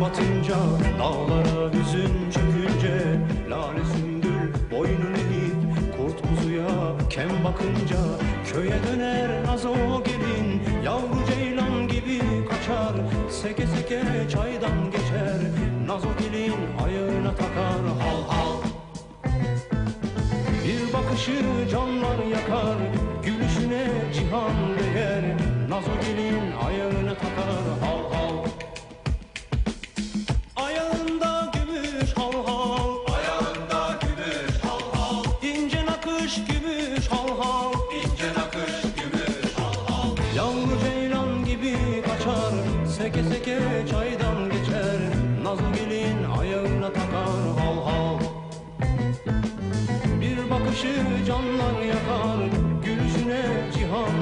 batınca Dağlara hüzün çökünce Lale sümbül boynunu eğip Kurt kuzuya kem bakınca Köye döner nazo gelin Yavru ceylan gibi kaçar Seke seke çaydan geçer Nazo gelin ayağına takar Hal hal. Bir bakışı canlar yakar Gülüşüne cihan değer Nazo gelin ayağına takar nakış gümüş hal hal. İnce nakış gümüş hal hal. Yavru ceylan gibi kaçar. Seke seke çaydan geçer. Nazlı gelin ayağına takar hal hal. Bir bakışı canlar yakar. Gülüşüne cihan